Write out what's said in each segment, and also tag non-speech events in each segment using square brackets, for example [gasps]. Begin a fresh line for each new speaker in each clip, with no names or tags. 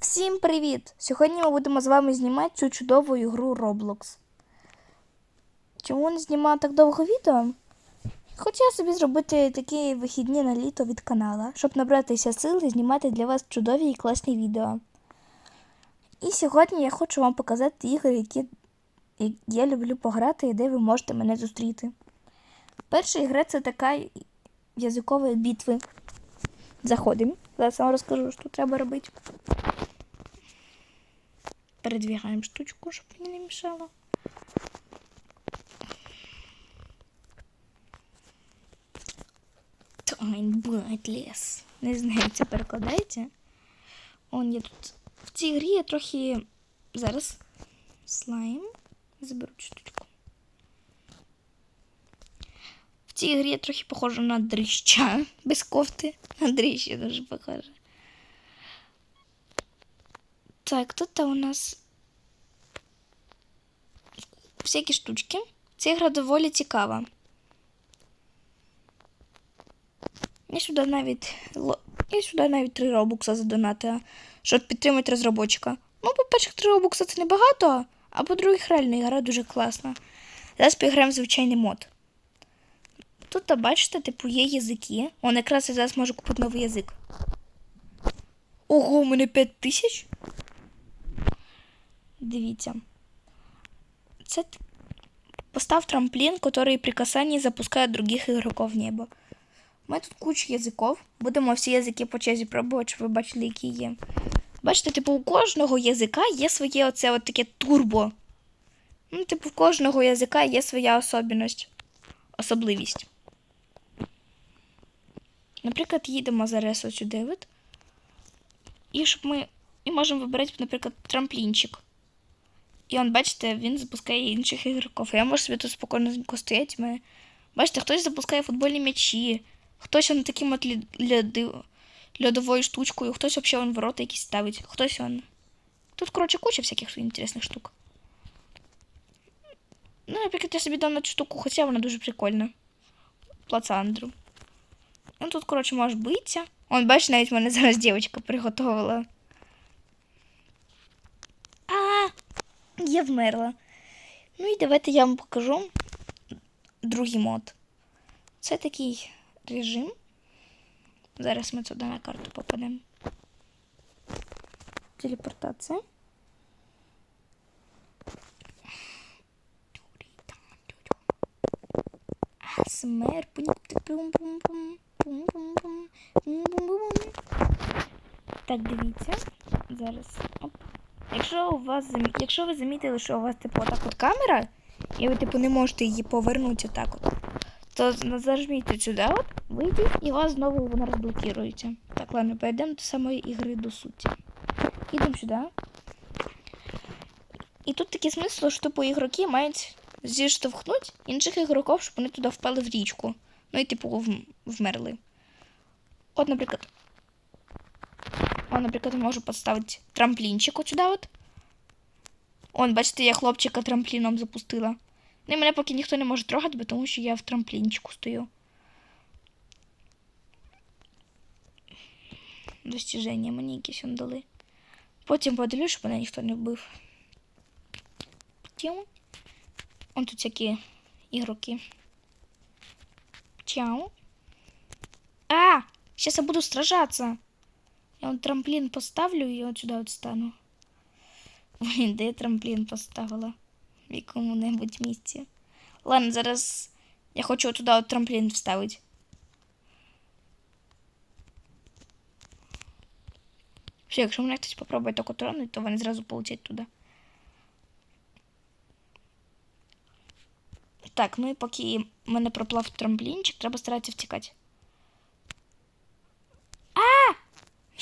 Всім привіт! Сьогодні ми будемо з вами знімати цю чудову ігру Roblox. Чому не знімаю так довго відео? Хотіла собі зробити такі вихідні на літо від канала, щоб набратися сил і знімати для вас чудові і класні відео. І сьогодні я хочу вам показати ігри, які я люблю пограти і де ви можете мене зустріти. Перша ігра це така язикової битви. Заходимо. Зараз вам розкажу, що треба робити. Передвигаємо штучку, щоб не мішало. Тайн лес. Не знаю, це перекладається. Он я тут в цій грі я трохи зараз слайм. Заберу штучку. В цій грі я трохи похожа на дрища без кофти. На дрища дуже похожа. Так, тут у нас всякі штучки. Ця гра доволі цікава. Я сюди навіть сюди навіть 3 робукса задонатила, щоб підтримати розробочика. Ну, по-перше, 3 робукса це небагато, а по-друге, реально гра дуже класна. Зараз поіграємо в звичайний мод. Тут, бачите, типу, є язики. Он якраз я зараз можу купити новий язик. Ого, у мене 5 тисяч? Дивіться. Це постав трамплин, который при касании запускает других игроков в небо. У мене тут куча язиків. Будемо всі язики по черзі пробувати, щоб ви бачили, які є. Бачите, типу, у кожного язика є своє оце от таке турбо. Ну, типу, в кожного язика є своя особливість. Особливість. Наприклад, їдемо зараз ось сюди. І щоб ми. І можемо вибирати, наприклад, трамплінчик. І он, бачите, він запускає інших ігроків. Я можу собі тут спокійно стояти. Ми... Бачите, хтось запускає футбольні м'ячі, хтось он таким от льоди- льодовою штучкою, хтось взагалі он ворота якісь ставить, хтось он. Тут, коротше, куча всяких інтересних штук. Ну, наприклад, я собі дам на цю штуку, хоча вона дуже прикольна. Плацандру. Ну, тут, коротше, можеш битися. Он, бачиш, навіть мене зараз дівчинка приготувала. А, я вмерла. Ну і давайте я вам покажу другий мод. Це такий режим. Зараз ми туди на карту попадемо. Телепортація. Пум-пум-пум. Так, дивіться. Зараз. Оп. Якщо у вас якщо ви замітили, що у вас типу отак от камера, і ви типу не можете її повернути отак от, то зажміть сюди, от, вийдіть, і у вас знову вона розблокірується. Так, ладно, перейдемо до самої ігри до суті. Ідемо сюди. І тут такий смисл, що типу ігроки мають зіштовхнути інших ігроків, щоб вони туди впали в річку. Ну і типу вмерли. От, наприклад. О, наприклад, можу поставити трамплінчик от сюди от. Он, бачите, я хлопчика трампліном запустила. Ну і мене поки ніхто не може трогати, бо тому що я в трамплінчику стою. Достіження мені якісь он дали. Потім подивлюсь, щоб мене ніхто не вбив. Потім. Он тут всякі ігроки. Чау. А! Сейчас я буду сражаться. Я вот трамплин поставлю і от сюди от стану. [laughs] Блін, де я трамплін поставила? В якому-небудь місці. Ладно, зараз я хочу туди от трамплін вставити. Все, якщо мене хтось попробує тако тронути, то вони зразу полетять туди. Так, ну і поки мене проплав трамплінчик, треба старатися втікати.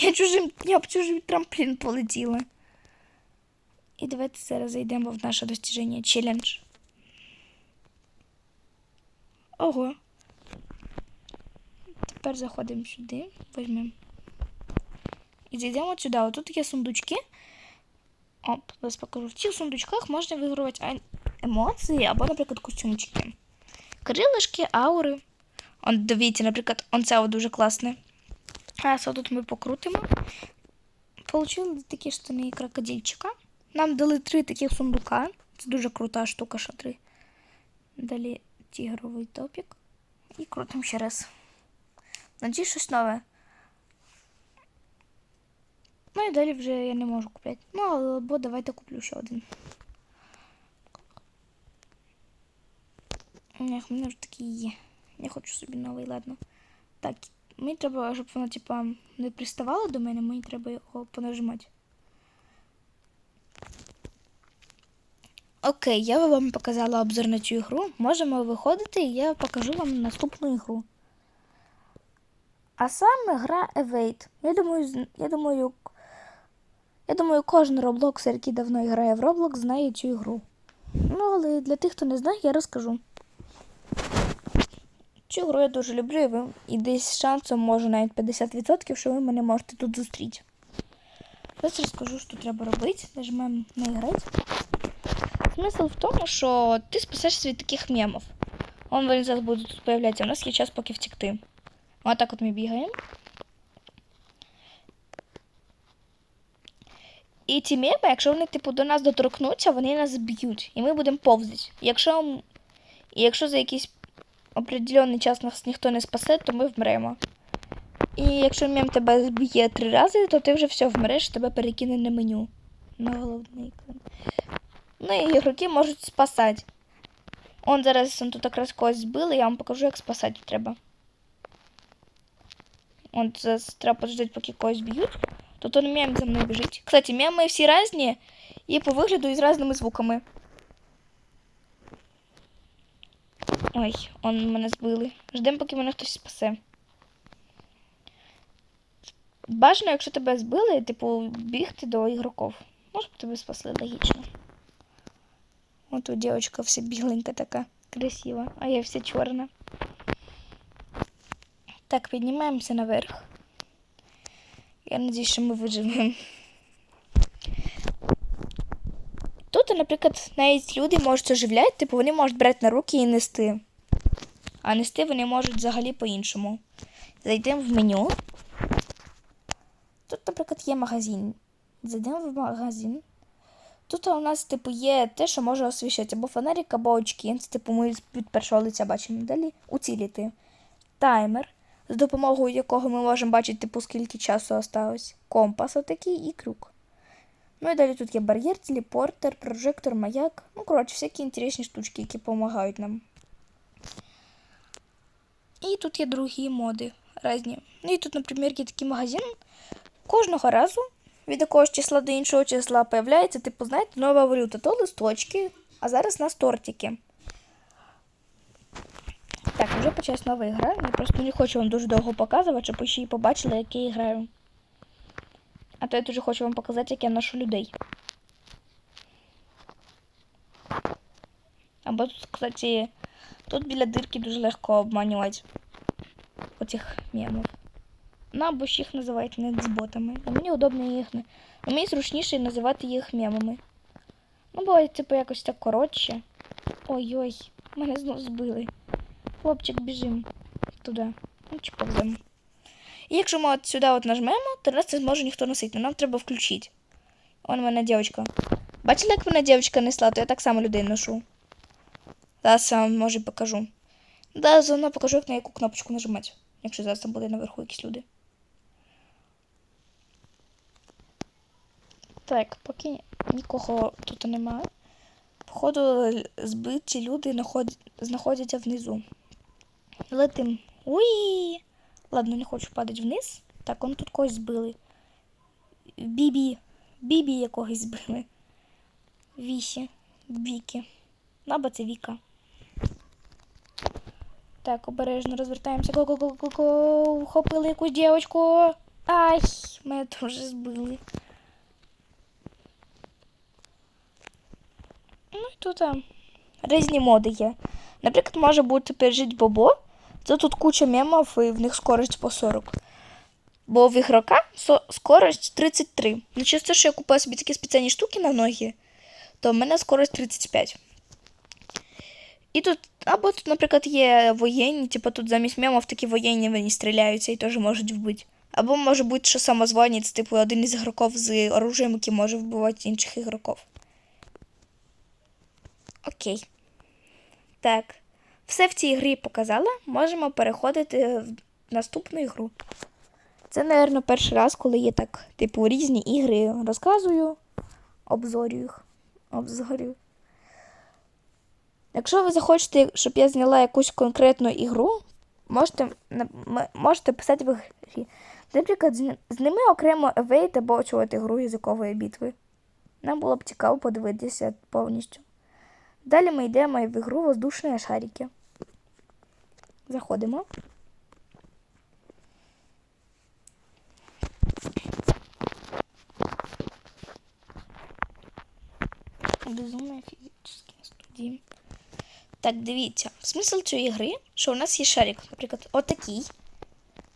Я чужим, я б чужим трамплін полетіла. І давайте зараз зайдемо в наше достіження челендж. Ого. Тепер заходимо сюди, візьмемо. І зайдемо сюди. Отут є сундучки. Оп, зараз покажу. В цих сундучках можна вигравати емоції або, наприклад, костюмчики. Крилишки, аури. Он, дивіться, наприклад, он це дуже класне. Це тут ми покрутимо. Получили такі штани крокодильчика. Нам дали три таких сундука. Це дуже крута штука, що три. Далі тігровий топік. І крутим ще раз. Надіюсь, щось нове. Ну і далі вже я не можу купляти. Ну, або давайте куплю ще один. Ех, в мене вже такий є. Я хочу собі новий, ладно. Так, мені треба, щоб воно, типа, не приставало до мене, мені треба його понажимати. Окей, я вам показала обзор на цю ігру. Можемо виходити, і я покажу вам наступну ігру. А саме гра Evade. Я думаю, я думаю, я думаю, кожен роблоксер, який давно грає в Roblox, знає цю ігру. Ну, але для тих, хто не знає, я розкажу. Цю гру я дуже люблю, і, ви, і десь шансом може навіть 50%, що ви мене можете тут зустріти. Зараз розкажу, що треба робити. Нажимаємо на іграти. Смисл в тому, що ти спасешся від таких мемів. Он вони зараз будуть тут появлятися. У нас є час поки втекти. Отак от ми бігаємо. І ті меми, якщо вони типу до нас доторкнуться, вони нас б'ють. І ми будемо повзати. Якщо, і якщо за якийсь определенний час нас ніхто не спасе, то ми вмремо. І якщо мем тебе зб'є три рази, то ти вже все вмреш, тебе перекине на меню. На головний екран. Ну і ігроки можуть спасати. Он зараз он тут якраз когось збили, я вам покажу, як спасати треба. Он зараз треба подождати, поки когось б'ють. Тут он мем за мною біжить. Кстати, меми всі різні і по вигляду і з різними звуками. Ой, он мене збили. Ждемо, поки мене хтось спасе. Бажано, якщо тебе збили, типу, бігти до ігроків. Може б тебе спасли логічно. Вот тут девочка вся біленька така, красива, а я вся чорна. Так, піднімаємося наверх. Я надіюсь, що ми виживемо. Тут, наприклад, навіть люди можуть оживляти, типу вони можуть брати на руки і нести. А нести вони можуть взагалі по-іншому. Зайдемо в меню. Тут, наприклад, є магазин. Зайдемо в магазин. Тут у нас, типу, є те, що може освіщати або фонарик, або очки. Це, типу, ми від першого лиця бачимо. Далі уціліти. Таймер, з допомогою якого ми можемо бачити, типу, скільки часу осталось. Компас отакий і крюк. Ну і далі тут є бар'єр, телепортер, прожектор, маяк. Ну, коротше, всякі інтересні штучки, які допомагають нам. І тут є другі моди різні. Ну і тут, наприклад, є такий магазин. Кожного разу від якогось числа до іншого числа появляється, типу, знаєте, нова валюта. То листочки, а зараз у нас тортики. Так, вже почалась нова ігра. Я просто не хочу вам дуже довго показувати, щоб ви ще й побачили, як я граю. А то я дуже хочу вам показати, як я ношу людей. Або тут, кстати, тут біля дирки дуже легко обманювати оцих мемів. Ну, або ж їх називають нетсботами. А мені удобно їх не. А мені зручніше називати їх мемами. Ну, буває, типу, якось так коротше. Ой-ой, мене знов збили. Хлопчик, біжим туди. Ну, чи повземо. І якщо ми от сюди от нажмемо, то нас не зможе ніхто носити. Нам треба включити. Он мене дівчинка. Бачили, як мене дівчинка несла, то я так само людей ношу. Зараз я вам може покажу. Да, заодно покажу, як на яку кнопочку нажимати, якщо зараз там буде наверху якісь люди. Так, поки нікого тут немає. Походу, збиті люди наход- знаходяться внизу. Летим. Уї! Ладно, не хочу падати вниз. Так, он тут когось збили. Бібі. Бібі якогось збили. Вісі. Віки. Або це Віка. Так, обережно розвертаємося. Го-го-го-го-го. Хопили якусь дівочку. Ай, мене теж збили. Ну і тут а, різні моди є. Наприклад, може бути пережить Бобо. Це тут куча мемів і в них скорость по 40. Бо в ігрока скорость 33. Ну, те, що я купила собі такі спеціальні штуки на ноги, то в мене скорость 35. І тут, або тут, наприклад, є воєнні, типу тут замість мемів такі воєнні вони стріляються і теж можуть вбити. Або може бути, що самозванець, типу один із ігроків з оружием, який може вбивати інших ігроків. Окей. Так. Все в цій грі показала. Можемо переходити в наступну ігру. Це, напевно, перший раз, коли я так, типу, різні ігри розказую, обзорю їх. Обзорю. Якщо ви захочете, щоб я зняла якусь конкретну ігру, можете, можете писати в грі. Наприклад, зні- зніми окремо Evade або очувати гру язикової битви. Нам було б цікаво подивитися повністю. Далі ми йдемо в ігру воздушні шарики. Заходимо. Безумно фізичні студії. Так, дивіться. Смисл цієї гри, що у нас є шарик, наприклад, отакий,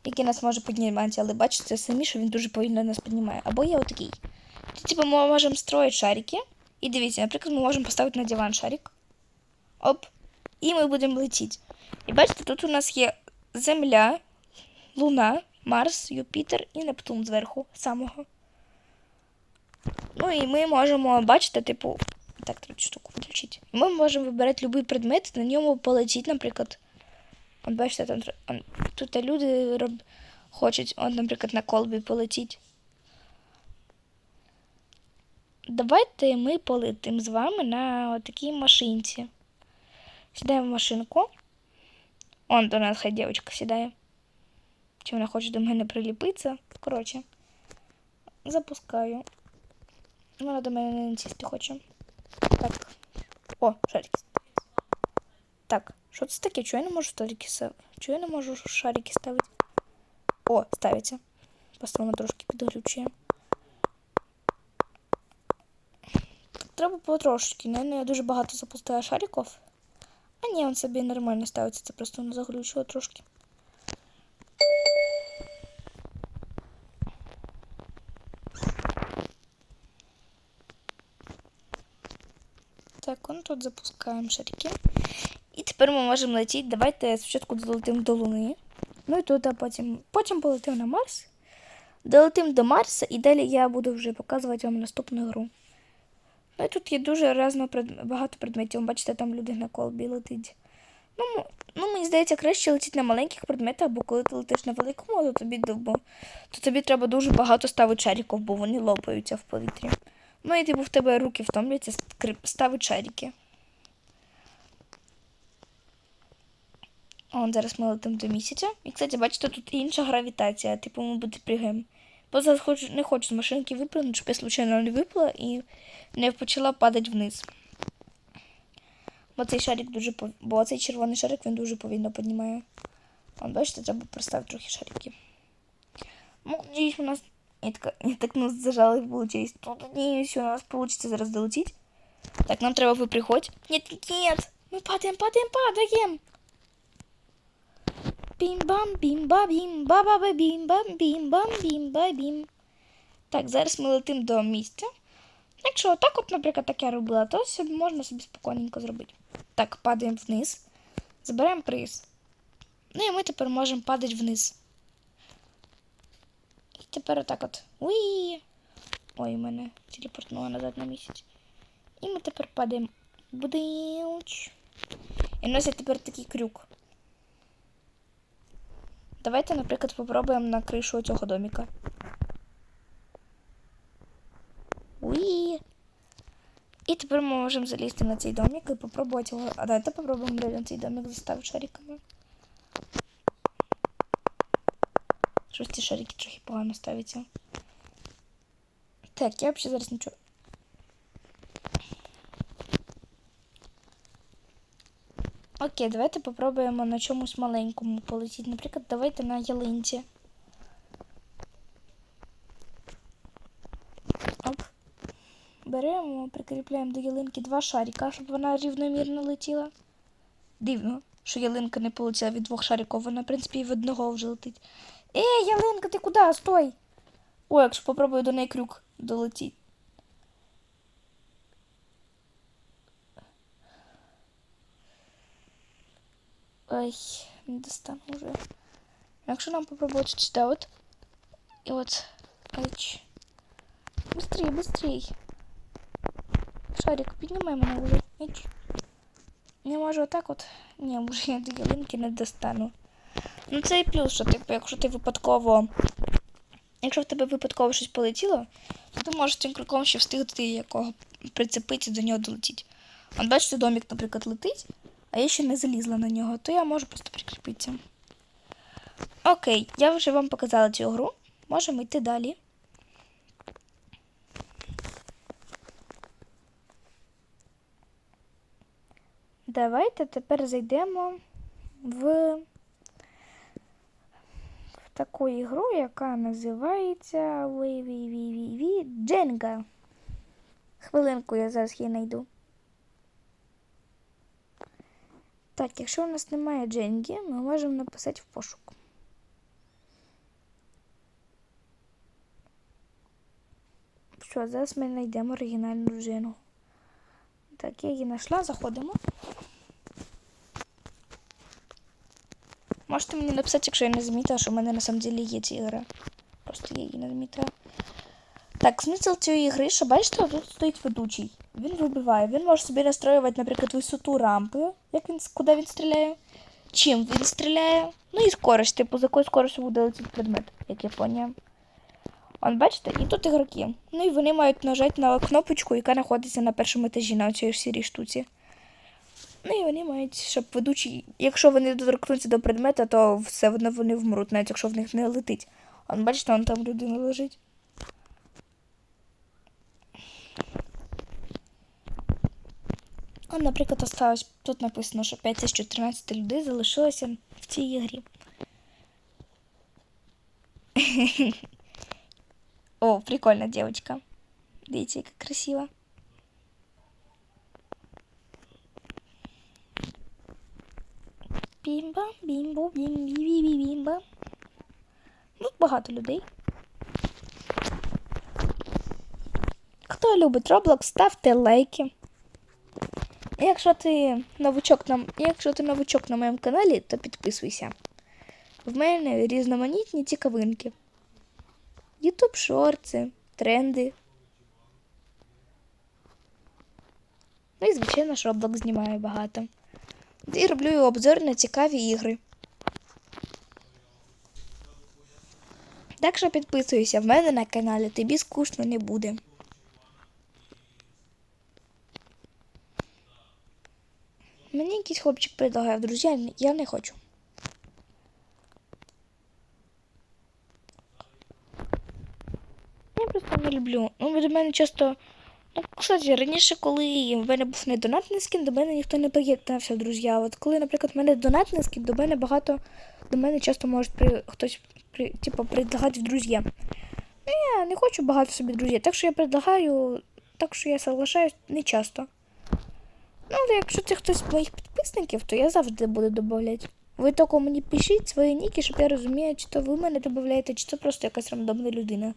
який нас може піднімати, але бачите самі, що він дуже повільно нас піднімає. Або є отакий. Тут, типу, ми можемо строїти шарики. І дивіться, наприклад, ми можемо поставити на диван шарик. Оп. І ми будемо летіти. І бачите, тут у нас є Земля, Луна, Марс, Юпітер і Нептун зверху самого. Ну і ми можемо, бачите, типу, так, треба штуку виключити. Ми можемо вибирати будь-який предмет, на ньому полетіти, наприклад. От бачите, там он- тут люди роб... хочуть, от, наприклад, на колбі полетіти. Давайте ми полетимо з вами на такій машинці. Сідаємо в машинку. Он до нас хай дівчинка сідає. Чи вона хоче до мене приліпитися? Коротше. Запускаю. Вона до мене не сісти хоче. Так. О, шарики. Так, що це таке? Чого я не можу шарики ставити? Чого я не можу шарики ставити? О, ставиться. Просто трошки підглючує. Треба потрошки. Не, я дуже багато запустила шариків. А ні, він собі нормально ставиться, це просто воно заглючило трошки. Тут запускаємо шарики. І тепер ми можемо летіти. Давайте спочатку долетимо до Луни. Ну і тут, а потім, потім полетимо на Марс. Долетимо до Марса, і далі я буду вже показувати вам наступну гру. Ну і тут є дуже разно пред... багато предметів. Бачите, там люди на колбі летить. Ну, ну, мені здається, краще летіти на маленьких предметах, бо коли ти летиш на великому, то тобі, то тобі треба дуже багато ставити шариків, бо вони лопаються в повітрі. Ну і типу в тебе руки втомляться скрип- ставити шарики. Он зараз ми летимо до місяця. І, кстати, бачите, тут інша гравітація, типу ми буде пригаємо. Бо зараз хочу, не хочу з машинки випрыгнути, щоб я случайно не випала і не почала падати вниз. Бо цей шарик дуже пов... бо цей червоний шарик він дуже повільно піднімає. Он, бачите, треба проставити трохи шарики. Ну, надіюсь, у нас. [laughs] Я так, я так нас зажали получилось. Ну, надіюсь, у нас получится зараз долететь. Так, нам треба виприходь. Нет, нет, мы падаем, падаем, падаем. Бім-бам, бім-ба-бім, ба-ба-ба-бім-бам, бім-бам, бім-ба-бім. Так, зараз ми летимо до місця. Якщо так, от, наприклад, так я робила, то собі можна собі спокійненько зробити. Так, падаємо вниз, забираємо приз. Ну і ми тепер можемо падати вниз. Тепер отак от. Уї. Ой, мене телепортнуло назад на місяць. І ми тепер падаємо. Будинч. І у нас є тепер такий крюк. Давайте, наприклад, попробуємо на кришу цього доміка. Уї. І тепер ми можемо залізти на цей домик і попробувати його. А давайте попробуємо реально цей домик заставити шариками. Щось ці шарики трохи погано ставляться. Так, я взагалі зараз нічого. Окей, давайте попробуємо на чомусь маленькому полетіти. Наприклад, давайте на ялинці. Оп. Беремо, прикріпляємо до ялинки два шарика, щоб вона рівномірно летіла. Дивно, що ялинка не полетіла від двох шариків, вона, в принципі, і в одного вже летить. Ей, ялинка, ти куди? Стой! Ой, якщо попробую до неї крюк долетіти. Ой, не достану вже. Якщо нам попробувати сюди от. І от. Еч. Быстрей, быстрей. Шарик, піднімай мене вже. Еч. Не можу отак от. Ні, може я до ялинки не достану. Ну це і плюс, що типу, якщо ти випадково. Якщо в тебе випадково щось полетіло, то ти можеш цим кроком ще встигнути якого прицепити до нього долетіть. От бачите, домик, наприклад, летить, а я ще не залізла на нього, то я можу просто прикріпитися. Окей, я вже вам показала цю гру. Можемо йти далі. Давайте тепер зайдемо в таку ігру, яка називається Ві-ві-ві-ві-ві Дженга. Хвилинку я зараз її знайду. Так, якщо у нас немає Дженги, ми можемо написати в пошук. Що, зараз ми знайдемо оригінальну джингу. Так, я її знайшла, заходимо. Можете мені написати, якщо я не замітила, що в мене на є ця ігра. Просто я її не замітила. Так, смисл цієї ігри, що бачите, тут стоїть ведучий. Він вибиває. Він може собі настроювати, наприклад, висоту рампи, як він, куди він стріляє, чим він стріляє. Ну і скорость, типу, з якою скоростю буде летіти предмет, як я поняла. Он, бачите, і тут ігроки. Ну і вони мають нажати на кнопочку, яка знаходиться на першому етажі на цій сірій штуці. Ну і вони мають, щоб ведучий, якщо вони доторкнуться до предмета, то все одно вони вмруть, навіть якщо в них не летить. Он, бачите, он там людина лежить. Он, наприклад, осталось, тут написано, що 5013 людей залишилося в цій ігрі. [laughs] О, прикольная девочка. Видите, как красиво. Бімба, бімбо, бім, бі, бі, бі, бімба. Тут багато людей. Хто любить Roblox, ставте лайки. Якщо ти новичок на, якщо ти новичок на моєму каналі, то підписуйся. В мене різноманітні цікавинки. Ютуб шорти, тренди. Ну і, звичайно, ж Roblox знімаю багато. І роблю обзор на цікаві ігри. Так що підписуйся в мене на каналі, тобі скучно не буде. Мені якийсь хлопчик предлагає в друзі, я не хочу. Я просто не люблю. Ну, до мене часто. Ну, кстати, раніше, коли в мене був не донатний скін, до мене ніхто не приєднався друзі. А От коли, наприклад, в мене донатний скін, до мене багато. До мене часто може при, хтось при, типу, предлагати в друзі. Ну, я не хочу багато собі друзів. Так що я предлагаю, так що я соглашаюсь не часто. Ну, але якщо це хтось з моїх підписників, то я завжди буду додавати. Ви тільки мені пишіть свої ніки, щоб я розуміла, чи то ви мене додаєте, чи це просто якась рандомна людина.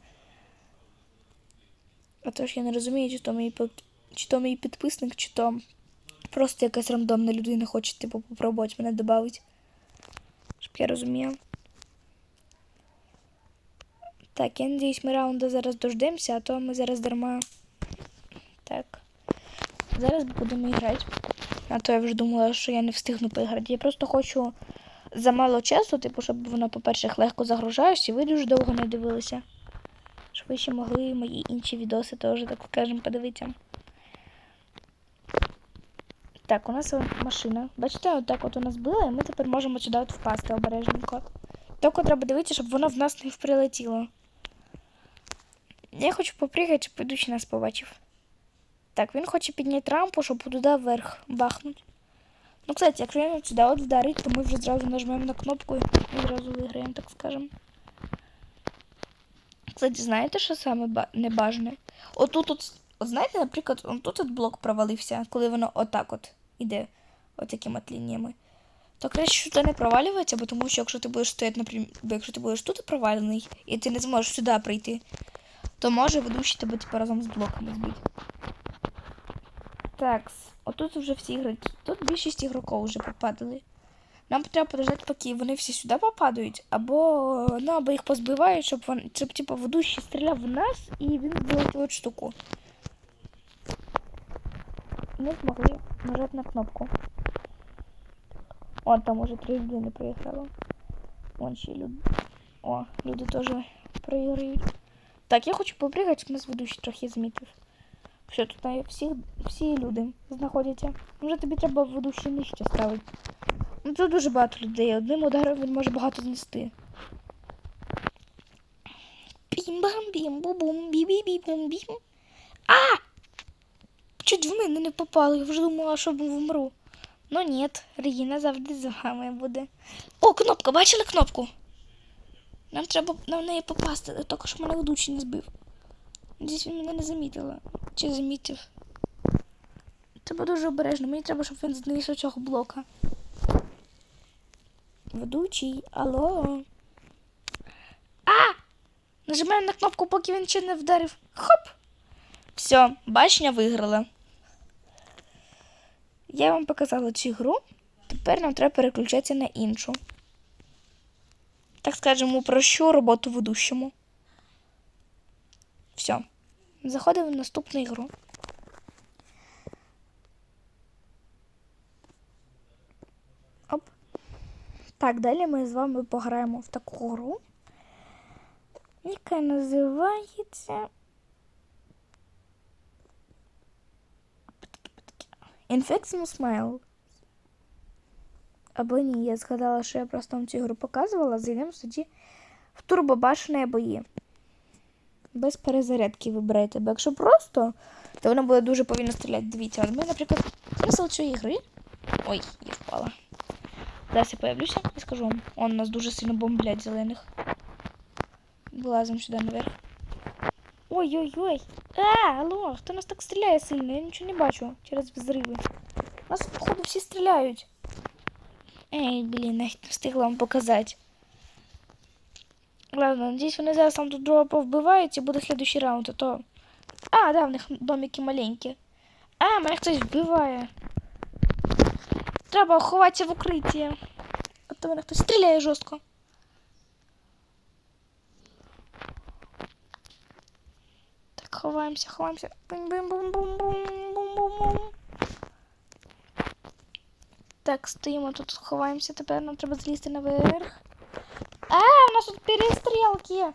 А то ж я не розумію, чи то мій чи то мій підписник, чи то просто якась рандомна людина хоче типу попробувати мене додати. Щоб я розуміла. Так, я надіюсь, ми раунда зараз дождемося, а то ми зараз дарма. Так. Зараз будемо грати. А то я вже думала, що я не встигну поіграти. Я просто хочу за мало часу, типу, щоб воно, по-перше, легко загружалося, і ви дуже довго не дивилися. Ви ще могли мої інші відоси теж, так скажемо, подивитися. Так, у нас машина. Бачите, отак от у нас було, і ми тепер можемо сюди от впасти обережненько. Тільки треба дивитися, щоб воно в нас не прилетіло. Я хочу попригати, щоб ведучий нас побачив. Так, він хоче підняти рампу, щоб туди вверх бахнути. Ну, кстати, якщо він сюди от вдарить, то ми вже зразу нажмемо на кнопку і зразу виграємо, так скажемо. Кстати, знаєте, що саме ба- небажане? Отут, от, от знаєте, наприклад, он тут от блок провалився, коли воно отак от іде, отакими от лініями. То краще, це не провалюється, бо тому що якщо ти будеш стояти, наприклад, якщо ти будеш тут провалений, і ти не зможеш сюди прийти, то може ведучий тебе типу, разом з блоками збити. Так, отут вже всі ігроки. Тут більшість ігроків вже попадали. Нам треба подождати, поки вони всі сюди попадають, або, ну, або їх позбивають, щоб, вон, щоб типу, ведущий стріляв в нас і він от штуку. Ми змогли нажати на кнопку. О, там уже три людини приїхало. Вон ще люди. О, люди теж проіграють. Так, я хочу попригати, щоб нас ведущий трохи змітив. Все, тут всі, всі люди знаходяться. Може тобі треба ведущий нижче ставити. Ну тут дуже багато людей. Одним ударом він може багато знести. Бім-бам, бім бу-бум, бі-бі-бі-бум, бім. А! Чуть в мене не попало, я вже думала, що вмру. Ну ні, Регіна завжди з вами буде. О, кнопка, бачили кнопку? Нам треба на неї попасти, що мене ведучий не збив. Десь він мене не замітила. Чи замітив? Треба дуже обережно. Мені треба, щоб він знайшов цього блока. Ведучий, алло. А! Нажимаємо на кнопку, поки він ще не вдарив. Хоп! Все, башня виграла. Я вам показала цю гру. Тепер нам треба переключатися на іншу. Так скажемо, прощу роботу ведущому. Все. Заходимо в наступну ігру. Так, далі ми з вами пограємо в таку гру, яка називається. Infectious Smile. Або ні, я згадала, що я просто вам цю ігру показувала. Зайдемо тоді в турбобашені бої. Без перезарядки вибирайте. Бо якщо просто, то вона буде дуже повільно стріляти. Дивіться, ми, наприклад, смисл цієї гри. Ой, я впала. Зараз я появлюся і скажу вам. Он нас дуже сильно бомблять зелених. Вилазимо сюди наверх. Ой-ой-ой. А, алло, хто нас так стріляє сильно? Я нічого не бачу через взриви. Нас, походу, всі стріляють. Ей, блін, навіть не встигла вам показати. Ладно, надіюсь, вони зараз там тут друга повбивають і буде слідущий раунд, а то. А, да, в них домики маленькі. А, мене хтось вбиває. Треба ховатися в укритті. А то мене хтось стріляє жорстко. Так, ховаємося, ховаємося. Бум-бум-бум-бум-бум-бум-бум. Так, стоїмо тут, ховаємося. Тепер нам треба злізти наверх. А, у нас тут перестрелки.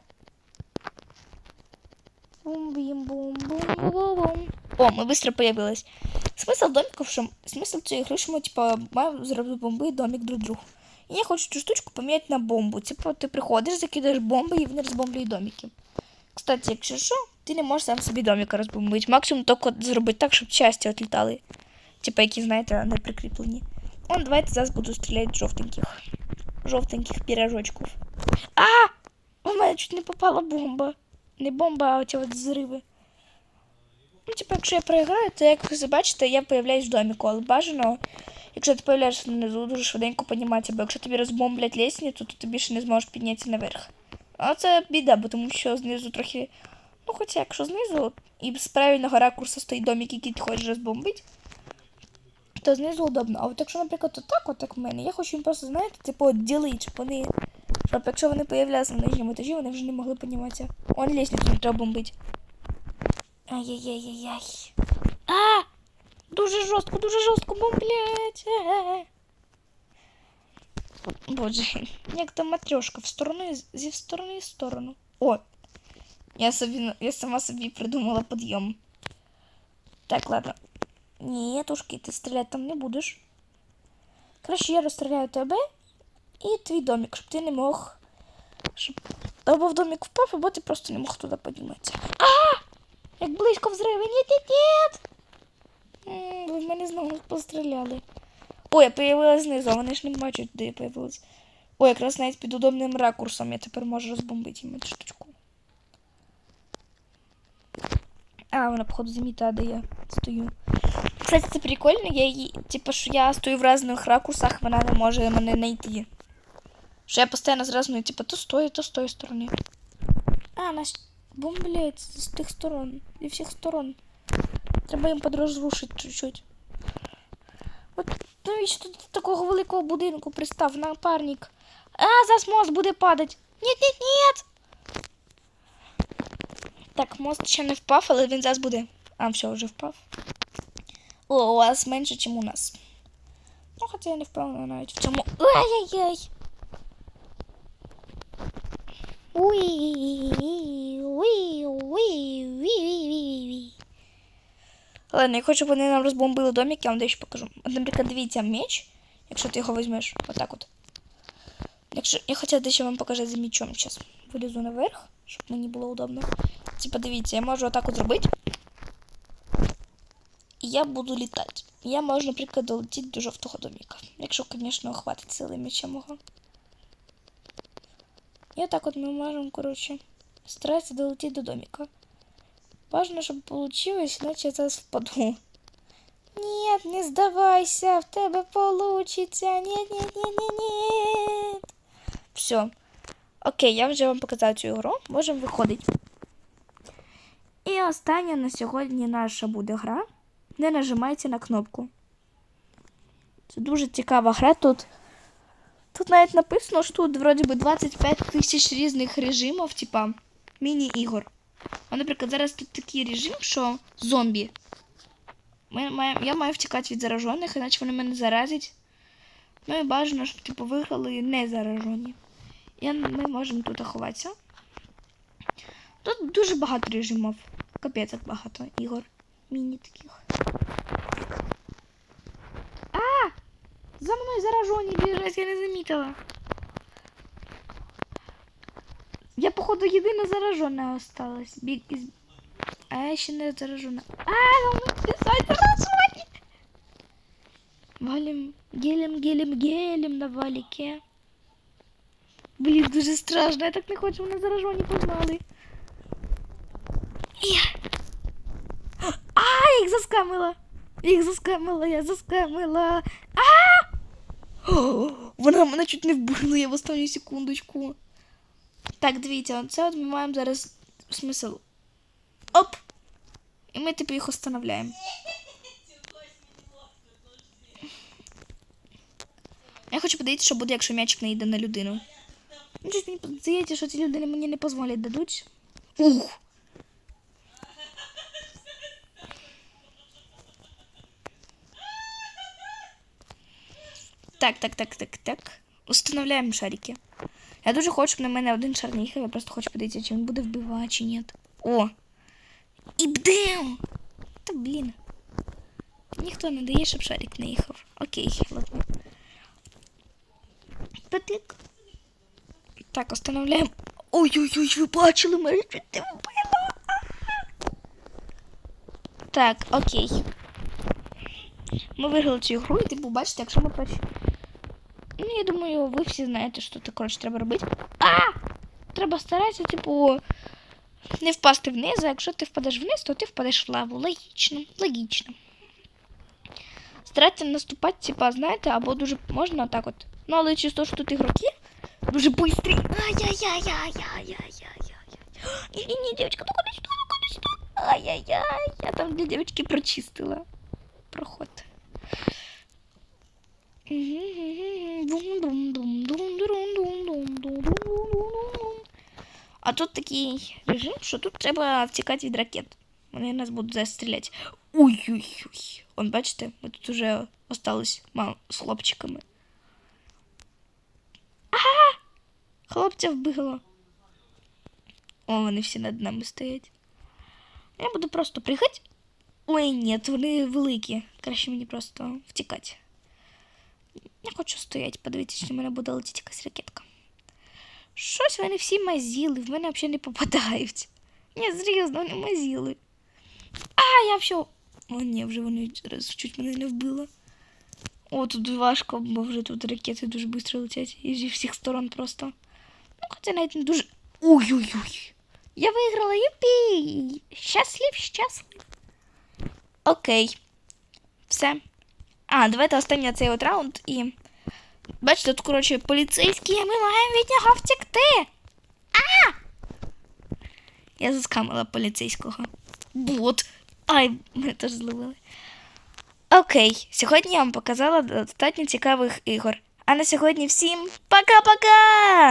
Бум-бім-бум-бум-бум-бум. О, ми быстро появились. Смисл домиків, що смисл цієї гри, що ми типа маємо зробити бомби і домик друг другу. І я хочу цю штучку поміняти на бомбу. Типа ти приходиш, закидаєш бомби і вони розбомблюють домики. Кстати, якщо що, ти не можеш сам собі домика розбомбити. Максимум тільки зробити так, щоб часті відлітали. Типа, які, знаєте, не прикріплені. Он, давайте зараз буду стріляти жовтеньких. Жовтеньких пірожочків. А! У мене чуть не попала бомба. Не бомба, а оці от зриви. Ну, типу, якщо я проіграю, то як ви забачите, я появляюсь в доміку, але бажано, якщо ти появляєшся внизу, дуже швиденько підніматися, бо якщо тобі розбомблять лестницю, то ти більше не зможеш піднятися наверх. А це біда, бо тому що знизу трохи. Ну, хоча якщо знизу і з правильного ракурсу стоїть домик, який ти хочеш розбомбити, то знизу удобно. А от якщо, наприклад, отак, от як в мене, я хочу їм просто, знаєте, типу, відділити, щоб вони. Щоб якщо вони появлялися на нижньому етажі, вони вже не могли підніматися. Он лестницю не треба бомбити. Ай-яй-яй-яй-яй. А! Дуже жорстко, дуже жорстко бомблять. Е-е-е. Боже, [laughs] як там матрешка в сторону зі сторони в сторону. О! Я собі я сама собі придумала підйом. Так, ладно. Ні, тушки, ти стріляти там не будеш. Краще я розстріляю тебе і твій домик, щоб ти не мог. Щоб або в домик впав, або ти просто не мог туди підніматися. А! Як близько взриви. Ні, ні, ні. Ви в мене знову постріляли. Ой, я появилась знизу, вони ж не бачать, де я появилась. Ой, якраз навіть під удобним ракурсом я тепер можу розбомбити їм цю штучку. А, вона, походу, замітає, де я стою. Кстати, це прикольно, я її, типу, що я стою в різних ракурсах, вона не може мене знайти. Що я постійно з різної, типу, то з то з тої сторони. А, нас бомблять з тих сторон, зі всіх сторон. Треба їм подрозрушити чуть-чуть. От навіщо тут такого великого будинку пристав напарник? А, зараз мост буде падати. Ні, ні, ні. Так, мост ще не впав, але він зараз буде. А, все, вже впав. О, у вас менше, ніж у нас. Ну, хоча я не впевнена навіть в цьому. Ай-яй-яй. Уй, уй, уй, уй, уй. Ладно, я хочу, щоб вони нам розбомбили домик, я вам дещо покажу. От, наприклад, дивіться меч, якщо ти його візьмеш, отак от. Якщо я хотіла дещо вам показати за мечом. Зараз вилізу наверх, щоб мені було удобно. Типа, дивіться, я можу отак от зробити. І я буду літати. Я можу, наприклад, долетіти до жовтого доміка. Якщо, звісно, хватить сили меча мого. І отак от ми можемо, коротше, старатися долетіти до доміка. Важно, щоб получилось, иначе я впаду. Нет, не здавайся, в тебе получится. Нет, нет, нет, нет, нет. Все. Окей, я вже вам показала цю гру. Можемо виходити. І остання на сьогодні наша буде гра. Не нажимайте на кнопку. Це дуже цікава гра. Тут, тут навіть написано, що тут вроді би 25 тисяч різних режимів, типа міні-ігор. А, наприклад, зараз тут такий режим, що зомбі. Ми маємо, я маю втікати від заражених, іначе вони мене заразять. Ну і бажано, щоб типу, виграли не заражені. І ми можемо тут ховатися. Тут дуже багато режимів. Капець як багато ігор. Міні таких. А! За мною заражені біжать, я не замітила. Я, походу, єдина заражена осталась. Біг із... А я ще не заражена. А, ну ми писать заражені. Валим, гелем, гелем, гелем на валіке. Блін, дуже страшно. Я так не хочу, мене заражені познали. Я. А, я їх заскамила. Я їх заскамила, я заскамила. А! О, [gasps] вона мене чуть не вбила, я в останню секундочку. Так, дивіться, це от ми маємо зараз смисл. Оп! І ми типу їх встановляємо. Я хочу подивитися, що буде, якщо м'ячик не йде на людину. Ну, щось мені здається, що ці людини мені не дозволять дадуть. Ух! Так, так, так, так, так. Установляємо шарики. Я дуже хочу, щоб на мене один шар не їхав. Я просто хочу подивитися, чи він буде вбивати, чи ні. О! І бдем! Та блін. Ніхто не дає, щоб шарик не їхав. Окей, ладно. Патик. Так, установляємо. Ой-ой-ой, ви бачили, мене чуть не вбило. Так, окей. Ми виграли цю гру, і типу, бачите, якщо ми перші. Я думаю, ви всі знаєте, що це, коротше, треба робити. А! Треба старатися, типу, не впасти вниз, а якщо ти впадеш вниз, то ти впадеш в лаву. Логічно, логічно. Старайтеся наступати, типа, знаєте, або дуже можна так от. Ну, але чисто, що тут ігроки дуже бистрі. Ай-яй-яй-яй-яй-яй-яй-яй. [gasps] Ні-ні-ні, дівчинка, ну куди сюди, ну куди сюди. Ай-яй-яй, я там для дівчинки прочистила. Проход. А тут такий режим, що тут треба втікати від ракет. Вони нас будуть застріляти. Ой-ой-ой. Он, бачите, ми тут уже остались мало з хлопчиками. Ага! Хлопця вбило. О, вони всі над нами стоять. Я буду просто пригати. Ой, ні, вони великі. Краще мені просто втікати. Я хочу стояти, подивитися, чи в мене буде летіти якась ракетка. Щось вони всі мазіли, в мене взагалі не попадають. Ні, серйозно, вони мазіли. А, я все. О, ні, вже вони раз чуть мене не вбило. О, тут важко, бо вже тут ракети дуже швидко летять. І зі всіх сторон просто. Ну, хоча навіть не дуже. Ой-ой-ой. Я виграла, юпі! Щаслив, щаслив. Окей. Все. А, давайте останній цей от раунд і. Бачите, тут, коротше, поліцейські, а ми маємо від нього втекти. А! Я заскамила поліцейського. Бот. Ай, мене теж зловили. Окей, сьогодні я вам показала достатньо цікавих ігор. А на сьогодні всім пока-пока!